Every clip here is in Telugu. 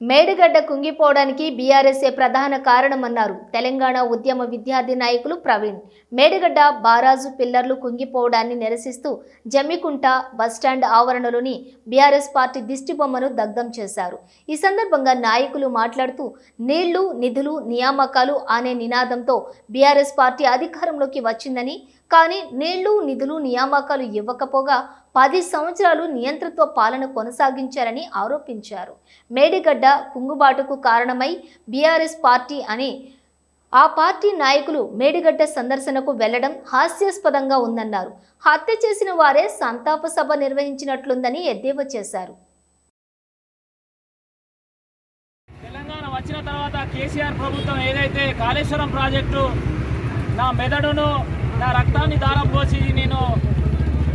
మేడిగడ్డ కుంగిపోవడానికి బీఆర్ఎస్ఏ ప్రధాన కారణమన్నారు. తెలంగాణ ఉద్యమ విద్యార్థి నాయకులు ప్రవీణ్. మేడిగడ్డ బారాజు పిల్లర్లు కుంగిపోవడాన్ని నిరసిస్తూ జమ్మికుంట బస్టాండ్ ఆవరణలోని బీఆర్ఎస్ పార్టీ దిష్టిబొమ్మను దగ్ధం చేశారు. ఈ సందర్భంగా నాయకులు మాట్లాడుతూ నీళ్ళు నిధులు నియామకాలు అనే నినాదంతో బీఆర్ఎస్ పార్టీ అధికారంలోకి వచ్చిందని కానీ నీళ్ళు నిధులు నియామకాలు ఇవ్వకపోగా పది సంవత్సరాలు నియంతృత్వ పాలన కొనసాగించారని ఆరోపించారు. మేడిగడ్డ కుంగుబాటుకు కారణమై బీఆర్ఎస్ పార్టీ అని ఆ పార్టీ నాయకులు మేడిగడ్డ సందర్శనకు వెళ్ళడం హాస్యాస్పదంగా ఉందన్నారు. హత్య చేసిన వారే సంతాప సభ నిర్వహించినట్లుందని ఎద్దేవా చేశారు. తెలంగాణ వచ్చిన తర్వాత కేసీఆర్ ప్రభుత్వం ఏదైతే కాళేశ్వరం ప్రాజెక్టు నా మెదడును నా రక్తాన్ని దారం పోసి నేను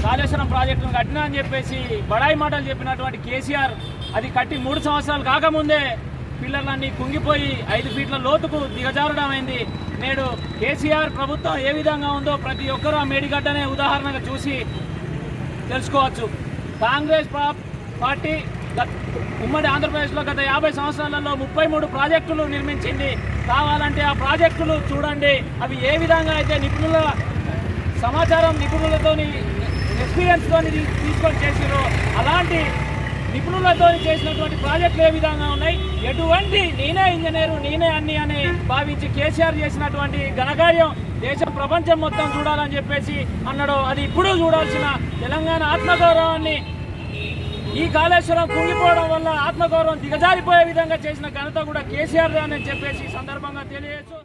కాళేశ్వరం ప్రాజెక్టును కట్టినా అని చెప్పేసి బడాయి మాటలు చెప్పినటువంటి కేసీఆర్ అది కట్టి మూడు సంవత్సరాలు కాకముందే పిల్లలన్నీ కుంగిపోయి ఐదు ఫీట్ల లోతుకు దిగజారడం అయింది నేడు కేసీఆర్ ప్రభుత్వం ఏ విధంగా ఉందో ప్రతి ఒక్కరూ ఆ మేడిగడ్డనే ఉదాహరణగా చూసి తెలుసుకోవచ్చు. కాంగ్రెస్ పార్టీ ఉమ్మడి ఆంధ్రప్రదేశ్లో గత యాభై సంవత్సరాలలో ముప్పై మూడు ప్రాజెక్టులు నిర్మించింది. కావాలంటే ఆ ప్రాజెక్టులు చూడండి. అవి ఏ విధంగా అయితే నిపుణుల సమాచారం నిపుణులతోని ఎక్స్పీరియన్స్తో తీసుకొని చేసిరో అలాంటి నిపుణులతో చేసినటువంటి ప్రాజెక్టులు ఏ విధంగా ఉన్నాయి? ఎటువంటి నేనే ఇంజనీరు నేనే అన్ని అని భావించి కేసీఆర్ చేసినటువంటి ఘనకార్యం దేశం ప్రపంచం మొత్తం చూడాలని చెప్పేసి అన్నాడు అది ఇప్పుడు చూడాల్సిన తెలంగాణ ఆత్మగౌరవాన్ని ఈ కాళేశ్వరం కుంగిపోవడం వల్ల ఆత్మగౌరవం దిగజారిపోయే విధంగా చేసిన ఘనత కూడా కేసీఆర్ అని చెప్పేసి సందర్భంగా తెలియజేస్తూ